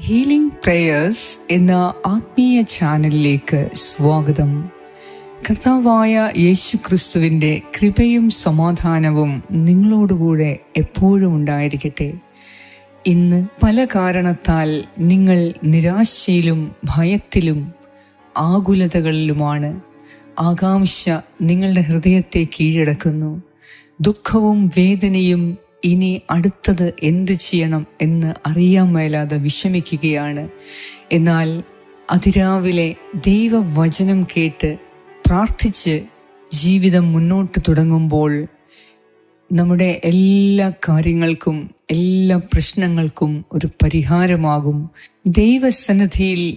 Healing prayers എന്ന ആത്മീയ ചാനലിലേക്ക് സ്വാഗതം. കർത്താവായ യേശു ക്രിസ്തുവിന്റെ കൃപയും സമാധാനവും നിങ്ങളോടുകൂടെ എപ്പോഴും ഉണ്ടായിരിക്കട്ടെ. ഇന്ന് പല കാരണത്താൽ നിങ്ങൾ നിരാശയിലും ഭയത്തിലും ആകുലതകളിലുമാണ്. ആകാംക്ഷ നിങ്ങളുടെ ഹൃദയത്തെ കീഴടക്കുന്നു. ദുഃഖവും വേദനയും ഇനി അടുത്തത് എന്ത് ചെയ്യണം എന്ന് അറിയാൻ മേലാതെ വിഷമിക്കുകയാണ്. എന്നാൽ അതിരാവിലെ ദൈവവചനം കേട്ട് പ്രാർത്ഥിച്ച് ജീവിതം മുന്നോട്ട് തുടങ്ങുമ്പോൾ നമ്മുടെ എല്ലാ കാര്യങ്ങൾക്കും എല്ലാ പ്രശ്നങ്ങൾക്കും ഒരു പരിഹാരമാകും. ദൈവസന്നിധിയിൽ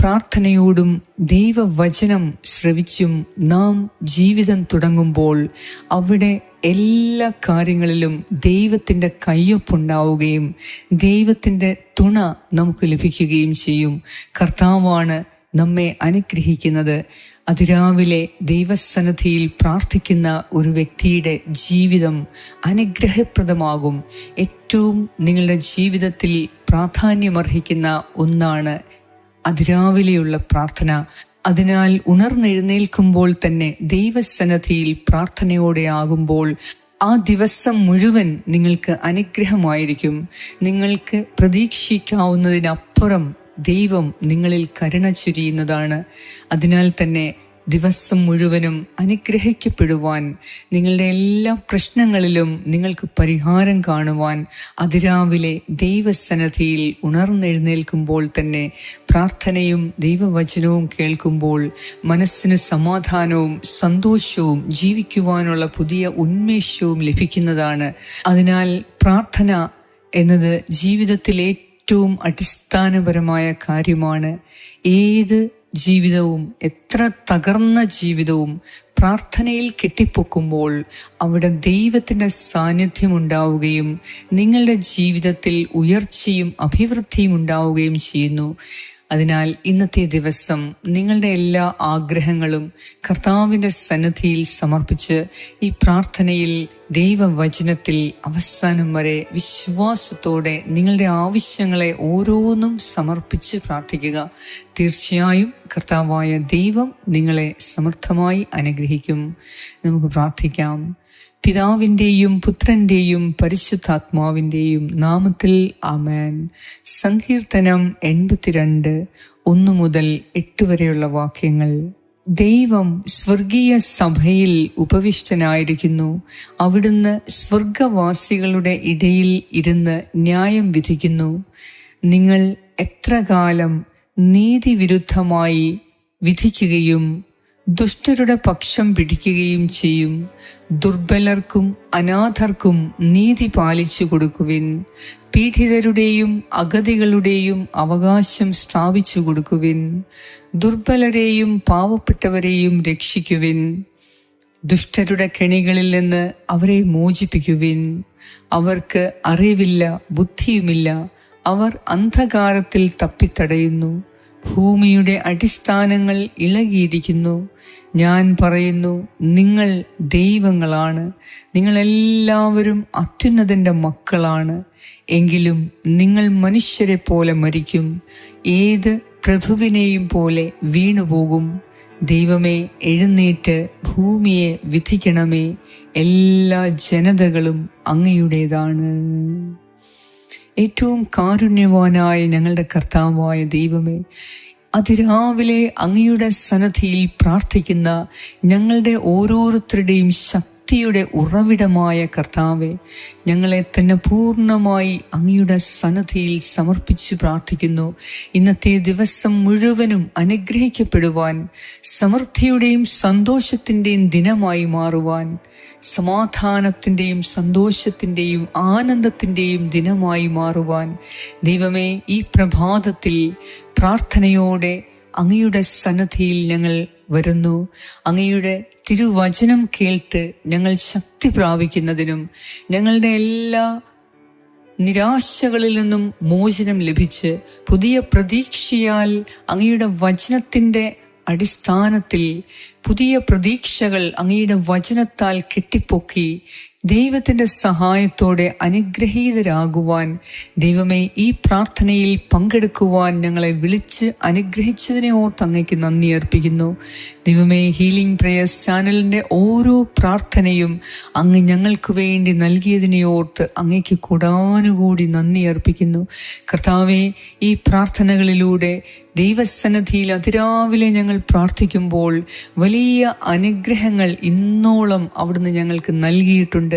പ്രാർത്ഥനയോടും ദൈവവചനം ശ്രവിച്ചും നാം ജീവിതം തുടങ്ങുമ്പോൾ അവിടെ എല്ലാ കാര്യങ്ങളിലും ദൈവത്തിന്റെ കയ്യൊപ്പുണ്ടാവുകയും ദൈവത്തിന്റെ തുണ നമുക്ക് ലഭിക്കുകയും ചെയ്യും. കർത്താവാണ് നമ്മെ അനുഗ്രഹിക്കുന്നത്. അതിരാവിലെ ദൈവസന്നിധിയിൽ പ്രാർത്ഥിക്കുന്ന ഒരു വ്യക്തിയുടെ ജീവിതം അനുഗ്രഹപ്രദമാകും. ഏറ്റവും നിങ്ങളുടെ ജീവിതത്തിൽ പ്രാധാന്യമർഹിക്കുന്ന ഒന്നാണ് അതിരാവിലെയുള്ള പ്രാർത്ഥന. അതിനാൽ ഉണർന്നെഴുന്നേൽക്കുമ്പോൾ തന്നെ ദൈവസന്നദ്ധിയിൽ പ്രാർത്ഥനയോടെ ആകുമ്പോൾ ആ ദിവസം മുഴുവൻ നിങ്ങൾക്ക് അനുഗ്രഹമായിരിക്കും. നിങ്ങൾക്ക് പ്രതീക്ഷിക്കാവുന്നതിനപ്പുറം ദൈവം നിങ്ങളിൽ കരുണ ചൊരിയുന്നതാണ്. അതിനാൽ തന്നെ ദിവസം മുഴുവനും അനുഗ്രഹിക്കപ്പെടുവാൻ നിങ്ങളുടെ എല്ലാ പ്രശ്നങ്ങളിലും നിങ്ങൾക്ക് പരിഹാരം കാണുവാൻ അതിരാവിലെ ദൈവസന്നദ്ധിയിൽ ഉണർന്നെഴുന്നേൽക്കുമ്പോൾ തന്നെ പ്രാർത്ഥനയും ദൈവവചനവും കേൾക്കുമ്പോൾ മനസ്സിന് സമാധാനവും സന്തോഷവും ജീവിക്കുവാനുള്ള പുതിയ ഉന്മേഷവും ലഭിക്കുന്നതാണ്. അതിനാൽ പ്രാർത്ഥന എന്നത് ജീവിതത്തിലെ ഏറ്റവും അടിസ്ഥാനപരമായ കാര്യമാണ്. ഏത് ജീവിതവും എത്ര തകർന്ന ജീവിതവും പ്രാർത്ഥനയിൽ കെട്ടിപ്പൊക്കുമ്പോൾ അവിടെ ദൈവത്തിന്റെ സാന്നിധ്യം ഉണ്ടാവുകയും നിങ്ങളുടെ ജീവിതത്തിൽ ഉയർച്ചയും അഭിവൃദ്ധിയും ഉണ്ടാവുകയും ചെയ്യുന്നു. അതിനാൽ ഇന്നത്തെ ദിവസം നിങ്ങളുടെ എല്ലാ ആഗ്രഹങ്ങളും കർത്താവിന്റെ സന്നദ്ധിയിൽ സമർപ്പിച്ച് ഈ പ്രാർത്ഥനയിൽ ദൈവവചനത്തിൽ അവസാനം വരെ വിശ്വാസത്തോടെ നിങ്ങളുടെ ആവശ്യങ്ങളെ ഓരോന്നും സമർപ്പിച്ച് പ്രാർത്ഥിക്കുക. തീർച്ചയായും കർത്താവായ ദൈവം നിങ്ങളെ സമർത്ഥമായി അനുഗ്രഹിക്കും. നമുക്ക് പ്രാർത്ഥിക്കാം. പിതാവിന്റെയും പുത്രന്റെയും പരിശുദ്ധാത്മാവിന്റെയും നാമത്തിൽ ആമേൻ. സങ്കീർത്തനം എൺപത്തിരണ്ട് ഒന്ന് മുതൽ എട്ട് വരെയുള്ള വാക്യങ്ങൾ. ദൈവം സ്വർഗീയ സഭയിൽ ഉപവിഷ്ടനായിരിക്കുന്നു. അവിടുന്ന് സ്വർഗവാസികളുടെ ഇടയിൽ ഇരുന്ന് ന്യായം വിധിക്കുന്നു. നിങ്ങൾ എത്ര കാലം നീതിവിരുദ്ധമായി വിധിക്കുകയും ദുഷ്ടരുടെ പക്ഷം പിടിക്കുകയും ചെയ്യും. ദുർബലർക്കും അനാഥർക്കും നീതി പാലിച്ചു കൊടുക്കുവിൻ. പീഡിതരുടെയും അഗതികളുടെയും അവകാശം സ്ഥാപിച്ചു കൊടുക്കുവിൻ. ദുർബലരെയും പാവപ്പെട്ടവരെയും രക്ഷിക്കുവിൻ. ദുഷ്ടരുടെ കെണികളിൽ നിന്ന് അവരെ മോചിപ്പിക്കുവിൻ. അവർക്ക് അറിവില്ല ബുദ്ധിയുമില്ല. അവർ അന്ധകാരത്തിൽ തപ്പിത്തടയുന്നു. ഭൂമിയുടെ അടിസ്ഥാനങ്ങൾ ഇളകിയിരിക്കുന്നു. ഞാൻ പറയുന്നു നിങ്ങൾ ദൈവങ്ങളാണ്. നിങ്ങളെല്ലാവരും അത്യുന്നതന്റെ മക്കളാണ്. എങ്കിലും നിങ്ങൾ മനുഷ്യരെ പോലെ മരിക്കും. ഏത് പ്രഭുവിനെയും പോലെ വീണുപോകും. ദൈവമേ എഴുന്നേറ്റ് ഭൂമിയെ വിധിക്കണമേ. എല്ലാ ജനതകളും അങ്ങയുടേതാണ്. ഏറ്റവും കാരുണ്യവാനായ ഞങ്ങളുടെ കർത്താവായ ദൈവമേ അതിരാവിലെ അങ്ങയുടെ സന്നദ്ധിയിൽ പ്രാർത്ഥിക്കുന്ന ഞങ്ങളുടെ ഓരോരുത്തരുടെയും ശക്തിയുടെ ഉറവിടമായ കർത്താവെ ഞങ്ങളെ തന്നെ പൂർണമായി അങ്ങയുടെ സന്നദ്ധിയിൽ സമർപ്പിച്ച് പ്രാർത്ഥിക്കുന്നു. ഇന്നത്തെ ദിവസം മുഴുവനും അനുഗ്രഹിക്കപ്പെടുവാൻ സമൃദ്ധിയുടെയും സന്തോഷത്തിന്റെയും ദിനമായി മാറുവാൻ സമാധാനത്തിന്റെയും സന്തോഷത്തിന്റെയും ആനന്ദത്തിന്റെയും ദിനമായി മാറുവാൻ. ദൈവമേ ഈ പ്രഭാതത്തിൽ പ്രാർത്ഥനയോടെ അങ്ങയുടെ സന്നദ്ധിയിൽ ഞങ്ങൾ വരുന്നു. അങ്ങയുടെ തിരുവചനം കേൾട്ട് ഞങ്ങൾ ശക്തി പ്രാപിക്കുന്നതിനും ഞങ്ങളുടെ എല്ലാ നിരാശകളിൽ നിന്നും മോചനം ലഭിച്ച് പുതിയ പ്രതീക്ഷയാൽ അങ്ങയുടെ വചനത്തിന്റെ അടിസ്ഥാനത്തിൽ പുതിയ പ്രതീക്ഷകൾ അങ്ങയുടെ വചനത്താൽ കെട്ടിപ്പൊക്കി ദൈവത്തിന്റെ സഹായത്തോടെ അനുഗ്രഹീതരാകുവാൻ ദൈവമേ ഈ പ്രാർത്ഥനയിൽ പങ്കെടുക്കുവാൻ ഞങ്ങളെ വിളിച്ച് അനുഗ്രഹിച്ചതിനെ ഓർത്ത് അങ്ങയ്ക്ക് നന്ദി അർപ്പിക്കുന്നു. ദൈവമേ ഹീലിംഗ് പ്രേയേഴ്സ് ചാനലിന്റെ ഓരോ പ്രാർത്ഥനയും അങ്ങ് ഞങ്ങൾക്ക് വേണ്ടി നൽകിയതിനെ ഓർത്ത് അങ്ങയ്ക്ക് കൂടാനുകൂടി നന്ദി അർപ്പിക്കുന്നു. കർത്താവെ ഈ പ്രാർത്ഥനകളിലൂടെ ദൈവസന്നിധിയിൽ അതിരാവിലെ ഞങ്ങൾ പ്രാർത്ഥിക്കുമ്പോൾ വലിയ അനുഗ്രഹങ്ങൾ ഇന്നോളം അവിടുന്ന് ഞങ്ങൾക്ക് നൽകിയിട്ടുണ്ട്.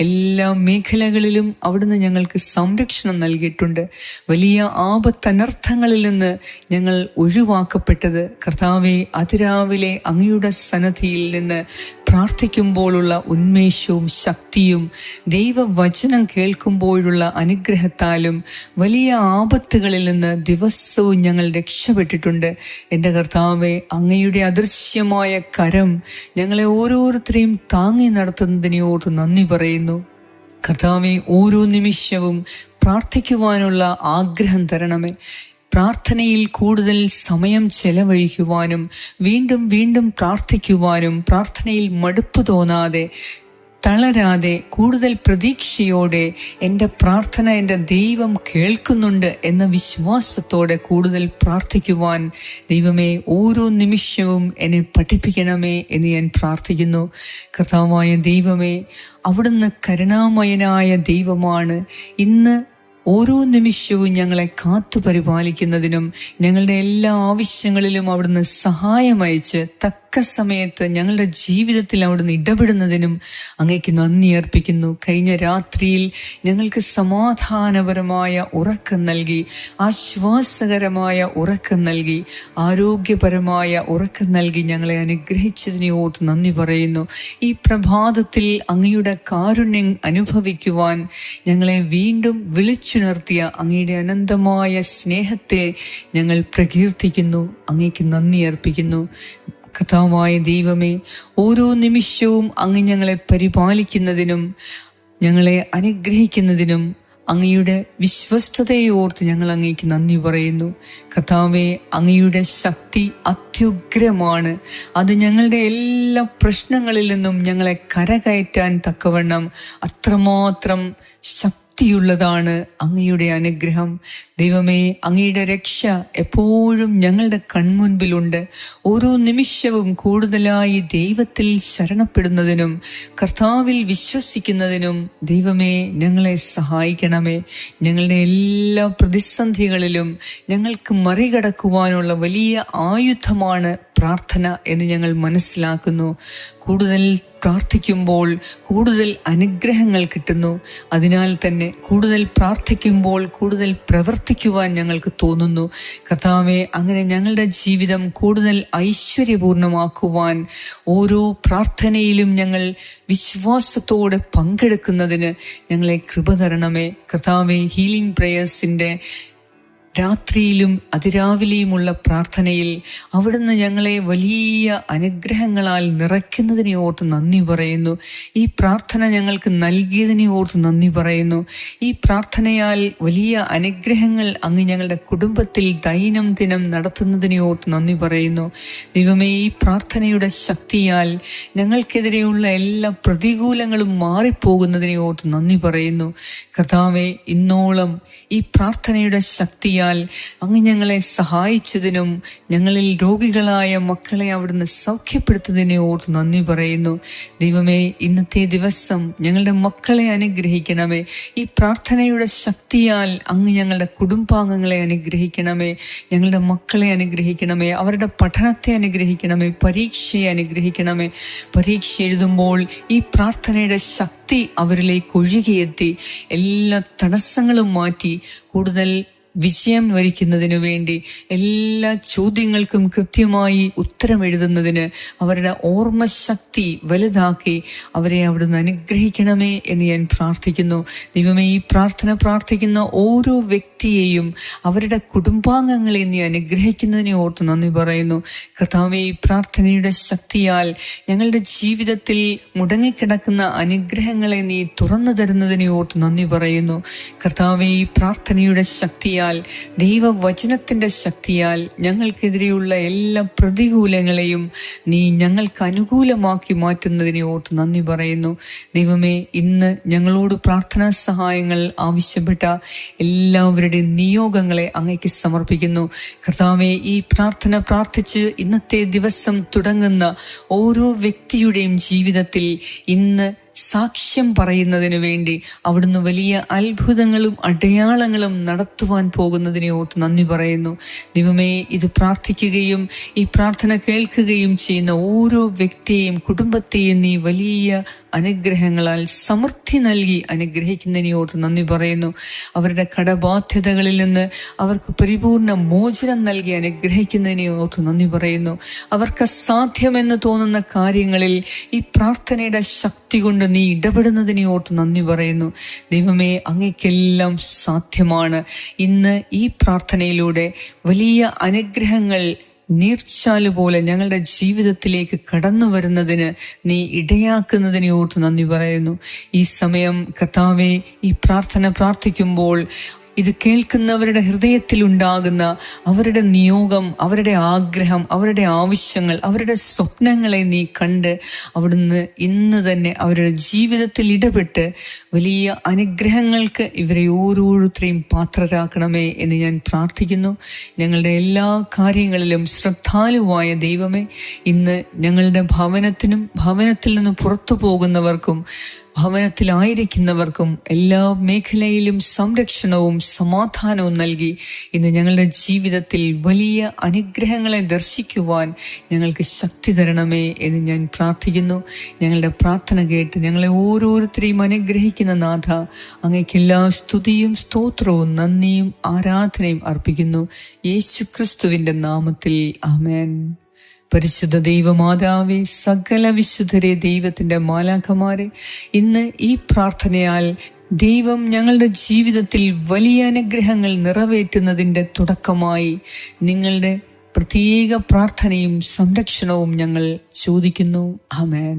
എല്ലാ മേഖലകളിലും അവിടുന്ന് ഞങ്ങൾക്ക് സംരക്ഷണം നൽകിയിട്ടുണ്ട്. വലിയ ആപത്തനർത്ഥങ്ങളിൽ നിന്ന് ഞങ്ങൾ ഒഴിവാക്കപ്പെട്ടത്. കർത്താവെ അതിരാവിലെ അങ്ങയുടെ സന്നദ്ധിയിൽ നിന്ന് പ്രാർത്ഥിക്കുമ്പോഴുള്ള ഉന്മേഷവും ശക്തിയും ദൈവവചനം കേൾക്കുമ്പോഴുള്ള അനുഗ്രഹത്താലും വലിയ ആപത്തുകളിൽ നിന്ന് ദിവസവും ഞങ്ങൾ രക്ഷപ്പെട്ടിട്ടുണ്ട്. എന്റെ കർത്താവെ അങ്ങയുടെ അദൃശ്യമായ കരം ഞങ്ങളെ ഓരോരുത്തരെയും താങ്ങി നടത്തുന്നതിനെ ഓർത്ത് നന്ദി പറയുന്നു. കർത്താവെ ഓരോ നിമിഷവും പ്രാർത്ഥിക്കുവാനുള്ള ആഗ്രഹം തരണമേ. പ്രാർത്ഥനയിൽ കൂടുതൽ സമയം ചെലവഴിക്കുവാനും വീണ്ടും വീണ്ടും പ്രാർത്ഥിക്കുവാനും പ്രാർത്ഥനയിൽ മടുപ്പ് തോന്നാതെ തളരാതെ കൂടുതൽ പ്രതീക്ഷയോടെ എന്റെ പ്രാർത്ഥന എന്റെ ദൈവം കേൾക്കുന്നുണ്ട് എന്ന വിശ്വാസത്തോടെ കൂടുതൽ പ്രാർത്ഥിക്കുവാൻ ദൈവമേ ഓരോ നിമിഷവും എന്നെ പഠിപ്പിക്കണമേ എന്ന് ഞാൻ പ്രാർത്ഥിക്കുന്നു. കർത്താവായ ദൈവമേ അവിടുന്ന് കരുണാമയനായ ദൈവമാണ്. ഇന്ന് ഓരോ നിമിഷവും ഞങ്ങളെ കാത്തു പരിപാലിക്കുന്നതിനും ഞങ്ങളുടെ എല്ലാ ആവശ്യങ്ങളിലും അവിടുന്ന് സഹായമയച്ച് തക്ക സമയത്ത് ഞങ്ങളുടെ ജീവിതത്തിൽ അവിടുന്ന് ഇടപെടുന്നതിനും അങ്ങേക്ക് നന്ദി അർപ്പിക്കുന്നു. കഴിഞ്ഞ രാത്രിയിൽ ഞങ്ങൾക്ക് സമാധാനപരമായ ഉറക്കം നൽകി ആശ്വാസകരമായ ഉറക്കം നൽകി ആരോഗ്യപരമായ ഉറക്കം നൽകി ഞങ്ങളെ അനുഗ്രഹിച്ചതിനെ ഓർത്ത് നന്ദി പറയുന്നു. ഈ പ്രഭാതത്തിൽ അങ്ങയുടെ കാരുണ്യം അനുഭവിക്കുവാൻ ഞങ്ങളെ വീണ്ടും വിളിച്ചുണർത്തിയ അങ്ങയുടെ അനന്തമായ സ്നേഹത്തെ ഞങ്ങൾ പ്രകീർത്തിക്കുന്നു. അങ്ങേക്ക് നന്ദി അർപ്പിക്കുന്നു. കഥാവായ ദൈവമേ ഓരോ നിമിഷവും അങ്ങ് ഞങ്ങളെ പരിപാലിക്കുന്നതിനും ഞങ്ങളെ അനുഗ്രഹിക്കുന്നതിനും അങ്ങയുടെ വിശ്വസ്തതയെ ഓർത്ത് ഞങ്ങൾ അങ്ങേക്ക് നന്ദി പറയുന്നു. കഥാവെ അങ്ങയുടെ ശക്തി അത്യുഗ്രമാണ്. അത് ഞങ്ങളുടെ എല്ലാ പ്രശ്നങ്ങളിൽ നിന്നും ഞങ്ങളെ കരകയറ്റാൻ തക്കവണ്ണം അത്രമാത്രം ശക്തി ശക്തിയുള്ളതാണ് അങ്ങയുടെ അനുഗ്രഹം. ദൈവമേ അങ്ങയുടെ രക്ഷ എപ്പോഴും ഞങ്ങളുടെ കൺമുൻപിലുണ്ട്. ഓരോ നിമിഷവും കൂടുതലായി ദൈവത്തിൽ ശരണപ്പെടുന്നതിനും കർത്താവിൽ വിശ്വസിക്കുന്നതിനും ദൈവമേ ഞങ്ങളെ സഹായിക്കണമേ. ഞങ്ങളുടെ എല്ലാ പ്രതിസന്ധികളിലും ഞങ്ങൾക്ക് മറികടക്കുവാനുള്ള വലിയ ആയുധമാണ് പ്രാർത്ഥന എന്ന് ഞങ്ങൾ മനസ്സിലാക്കുന്നു. കൂടുതൽ പ്രാർത്ഥിക്കുമ്പോൾ കൂടുതൽ അനുഗ്രഹങ്ങൾ കിട്ടുന്നു. അതിനാൽ തന്നെ കൂടുതൽ പ്രാർത്ഥിക്കുമ്പോൾ കൂടുതൽ പ്രവർത്തിക്കുവാൻ ഞങ്ങൾക്ക് തോന്നുന്നു. കർത്താവെ അങ്ങനെ ഞങ്ങളുടെ ജീവിതം കൂടുതൽ ഐശ്വര്യപൂർണമാക്കുവാൻ ഓരോ പ്രാർത്ഥനയിലും ഞങ്ങൾ വിശ്വാസത്തോടെ പങ്കെടുക്കുന്നതിന് ഞങ്ങളെ കൃപ തരണമേ. കർത്താവെ ഹീലിംഗ് പ്രേയേഴ്സിന്റെ രാത്രിയിലും അതിരാവിലെയുമുള്ള പ്രാർത്ഥനയിൽ അവിടുന്ന് ഞങ്ങളെ വലിയ അനുഗ്രഹങ്ങളാൽ നിറയ്ക്കുന്നതിനെ ഓർത്ത് നന്ദി പറയുന്നു. ഈ പ്രാർത്ഥന ഞങ്ങൾക്ക് നൽകിയതിനെ ഓർത്ത് നന്ദി പറയുന്നു. ഈ പ്രാർത്ഥനയാൽ വലിയ അനുഗ്രഹങ്ങൾ അങ്ങ് ഞങ്ങളുടെ കുടുംബത്തിൽ ദൈനം ദിനം നടത്തുന്നതിനെ ഓർത്ത് നന്ദി പറയുന്നു. ദൈവമേ ഈ പ്രാർത്ഥനയുടെ ശക്തിയാൽ ഞങ്ങൾക്കെതിരെയുള്ള എല്ലാ പ്രതികൂലങ്ങളും മാറിപ്പോകുന്നതിനെ ഓർത്ത് നന്ദി പറയുന്നു. കർത്താവെ ഇന്നോളം ഈ പ്രാർത്ഥനയുടെ ശക്തിയാൽ അങ്ങ് ഞങ്ങളെ സഹായിച്ചതിനും ഞങ്ങളിൽ രോഗികളായ മക്കളെ അവിടുന്ന് സൗഖ്യപ്പെടുത്തതിനെ ഓർത്ത് നന്ദി പറയുന്നു. ദൈവമേ ഇന്നത്തെ ദിവസം ഞങ്ങളുടെ മക്കളെ അനുഗ്രഹിക്കണമേ. ഈ പ്രാർത്ഥനയുടെ ശക്തിയാൽ അങ്ങ് ഞങ്ങളുടെ കുടുംബാംഗങ്ങളെ അനുഗ്രഹിക്കണമേ. ഞങ്ങളുടെ മക്കളെ അനുഗ്രഹിക്കണമേ. അവരുടെ പഠനത്തെ അനുഗ്രഹിക്കണമേ. പരീക്ഷയെ അനുഗ്രഹിക്കണമേ. പരീക്ഷ എഴുതുമ്പോൾ ഈ പ്രാർത്ഥനയുടെ ശക്തി അവരിലേക്ക് ഒഴുകിയെത്തി. എല്ലാ തടസ്സങ്ങളും മാറ്റി കൂടുതൽ വിജയം വരിക്കുന്നതിനു വേണ്ടി എല്ലാ ചോദ്യങ്ങൾക്കും കൃത്യമായി ഉത്തരം എഴുതുന്നതിന് അവരുടെ ഓർമ്മശക്തി വലുതാക്കി അവരെ അവിടുന്ന് അനുഗ്രഹിക്കണമേ എന്ന് ഞാൻ പ്രാർത്ഥിക്കുന്നു. ദൈവമേ ഈ പ്രാർത്ഥന പ്രാർത്ഥിക്കുന്ന ഓരോ വ്യക്തിയെയും അവരുടെ കുടുംബാംഗങ്ങളെ നീ അനുഗ്രഹിക്കുന്നതിനെ ഓർത്ത് നന്ദി പറയുന്നു. കർത്താവെ ഈ പ്രാർത്ഥനയുടെ ശക്തിയാൽ ഞങ്ങളുടെ ജീവിതത്തിൽ മുടങ്ങിക്കിടക്കുന്ന അനുഗ്രഹങ്ങളെ നീ തുറന്നു തരുന്നതിനെ ഓർത്ത് നന്ദി പറയുന്നു. കർത്താവെ ഈ പ്രാർത്ഥനയുടെ ശക്തിയാൽ ശക്തിയാൽ ദൈവവചനത്തിന്റെ ശക്തിയാൽ ഞങ്ങൾക്കെതിരെയുള്ള എല്ലാ പ്രതികൂലങ്ങളെയും നീ ഞങ്ങൾക്ക് അനുകൂലമാക്കി മാറ്റുന്നതിനെ ഓർത്ത് നന്ദി പറയുന്നു. ദൈവമേ ഇന്ന് ഞങ്ങളോട് പ്രാർത്ഥനാ സഹായങ്ങൾ ആവശ്യപ്പെട്ട എല്ലാവരുടെയും നിയോഗങ്ങളെ അങ്ങേക്ക് സമർപ്പിക്കുന്നു. കർത്താവെ ഈ പ്രാർത്ഥന പ്രാർത്ഥിച്ച് ഇന്നത്തെ ദിവസം തുടങ്ങുന്ന ഓരോ വ്യക്തിയുടെയും ജീവിതത്തിൽ ഇന്ന് സാക്ഷ്യം പറയുന്നതിന് വേണ്ടി അവിടുന്ന് വലിയ അത്ഭുതങ്ങളും അടയാളങ്ങളും നടത്തുവാൻ പോകുന്നതിനെ ഓർത്ത് നന്ദി പറയുന്നു. ദൈവമേ ഇത് പ്രാർത്ഥിക്കുകയും ഈ പ്രാർത്ഥന കേൾക്കുകയും ചെയ്യുന്ന ഓരോ വ്യക്തിയെയും കുടുംബത്തെയും നീ വലിയ അനുഗ്രഹങ്ങളാൽ സമൃദ്ധി നൽകി അനുഗ്രഹിക്കുന്നതിനെ ഓർത്ത് നന്ദി പറയുന്നു. അവരുടെ കടബാധ്യതകളിൽ നിന്ന് അവർക്ക് പരിപൂർണ മോചനം നൽകി അനുഗ്രഹിക്കുന്നതിനെ ഓർത്ത് നന്ദി പറയുന്നു. അവർക്ക് സാധ്യമെന്ന് തോന്നുന്ന കാര്യങ്ങളിൽ ഈ പ്രാർത്ഥനയുടെ ശക്തി കൊണ്ട് നീ ഇടപെടുന്നതിനെ ഓർത്ത് നന്ദി പറയുന്നു. ദൈവമേ അങ്ങേക്കെല്ലാം സാധ്യമാണ്. ഇന്ന് ഈ പ്രാർത്ഥനയിലൂടെ വലിയ അനുഗ്രഹങ്ങൾ നീർച്ചാൽ പോലെ ഞങ്ങളുടെ ജീവിതത്തിലേക്ക് കടന്നു വരുന്നതിന് നീ ഇടയാക്കുന്നതിനെ ഓർത്ത് നന്ദി പറയുന്നു. ഈ സമയം കർത്താവെ ഈ പ്രാർത്ഥന പ്രാർത്ഥിക്കുമ്പോൾ ഇത് കേൾക്കുന്നവരുടെ ഹൃദയത്തിൽ ഉണ്ടാകുന്ന അവരുടെ നിയോഗം അവരുടെ ആഗ്രഹം അവരുടെ ആവശ്യങ്ങൾ അവരുടെ സ്വപ്നങ്ങളെ നീ കണ്ട് അവിടുന്ന് ഇന്ന് തന്നെ അവരുടെ ജീവിതത്തിൽ ഇടപെട്ട് വലിയ അനുഗ്രഹങ്ങൾക്ക് ഇവരെ ഓരോരുത്തരെയും പാത്രരാക്കണമേ എന്ന് ഞാൻ പ്രാർത്ഥിക്കുന്നു. ഞങ്ങളുടെ എല്ലാ കാര്യങ്ങളിലും ശ്രദ്ധാലുവായ ദൈവമേ ഇന്ന് ഞങ്ങളുടെ ഭവനത്തിനും ഭവനത്തിൽ നിന്ന് പുറത്തു പോകുന്നവർക്കും ഭവനത്തിലായിരിക്കുന്നവർക്കും എല്ലാ മേഖലയിലും സംരക്ഷണവും സമാധാനവും നൽകി ഇന്ന് ഞങ്ങളുടെ ജീവിതത്തിൽ വലിയ അനുഗ്രഹങ്ങളെ ദർശിക്കുവാൻ ഞങ്ങൾക്ക് ശക്തി തരണമേ എന്ന് ഞാൻ പ്രാർത്ഥിക്കുന്നു. ഞങ്ങളുടെ പ്രാർത്ഥന കേട്ട് ഞങ്ങളെ ഓരോരുത്തരെയും അനുഗ്രഹിക്കുന്ന നാഥ അങ്ങേക്ക് എല്ലാ സ്തുതിയും സ്തോത്രവും നന്ദിയും ആരാധനയും അർപ്പിക്കുന്നു. യേശു ക്രിസ്തുവിന്റെ നാമത്തിൽ ആമേൻ. പരിശുദ്ധ ദൈവമാതാവേ സകല വിശുദ്ധരെ ദൈവത്തിന്റെ മാലാഖമാരെ ഇന്ന് ഈ പ്രാർത്ഥനയാൽ ദൈവം ഞങ്ങളുടെ ജീവിതത്തിൽ വലിയ അനുഗ്രഹങ്ങൾ നിറവേറ്റുന്നതിന്റെ തുടക്കമായി നിങ്ങളുടെ പ്രത്യേക പ്രാർത്ഥനയും സംരക്ഷണവും ഞങ്ങൾ ചോദിക്കുന്നു. ആമേൻ.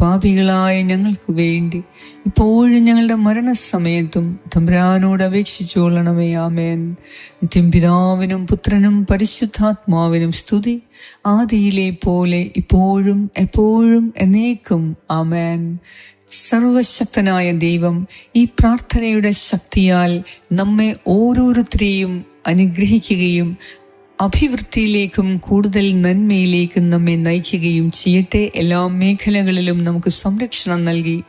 പാപികളായ ഞങ്ങൾക്ക് വേണ്ടി. ഇപ്പോഴും ഞങ്ങളുടെ മരണസമയത്തും തമ്പുരാനോട് അപേക്ഷിച്ചു കൊള്ളണമേ ആമേൻ. നിത്യം പിതാവിനും പുത്രനും പരിശുദ്ധാത്മാവിനും സ്തുതി. ആദിയിലെ പോലെ ഇപ്പോഴും എപ്പോഴും എന്നേക്കും ആമേൻ. സർവശക്തനായ ദൈവം ഈ പ്രാർത്ഥനയുടെ ശക്തിയാൽ നമ്മെ ഓരോരുത്തരെയും അനുഗ്രഹിക്കുകയും അഭിവൃദ്ധിയിലേക്കും കൂടുതൽ നന്മയിലേക്കും നമ്മെ നയിക്കുകയും ചെയ്യട്ടെ. എല്ലാ മേഖലകളിലും നമുക്ക് സംരക്ഷണം നൽകി.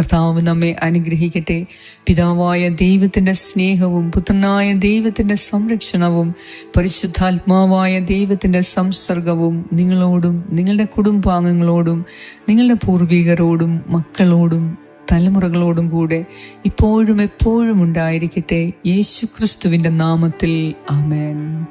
കർത്താവ് നമ്മെ അനുഗ്രഹിക്കട്ടെ. പിതാവായ ദൈവത്തിന്റെ സ്നേഹവും പുത്രനായ ദൈവത്തിന്റെ സംരക്ഷണവും പരിശുദ്ധാത്മാവായ ദൈവത്തിന്റെ സംസർഗവും നിങ്ങളോടും നിങ്ങളുടെ കുടുംബാംഗങ്ങളോടും നിങ്ങളുടെ പൂർവികരോടും മക്കളോടും തലമുറകളോടും കൂടെ ഇപ്പോഴും എപ്പോഴും ഉണ്ടായിരിക്കട്ടെ. യേശു ക്രിസ്തുവിന്റെ നാമത്തിൽ ആമേൻ.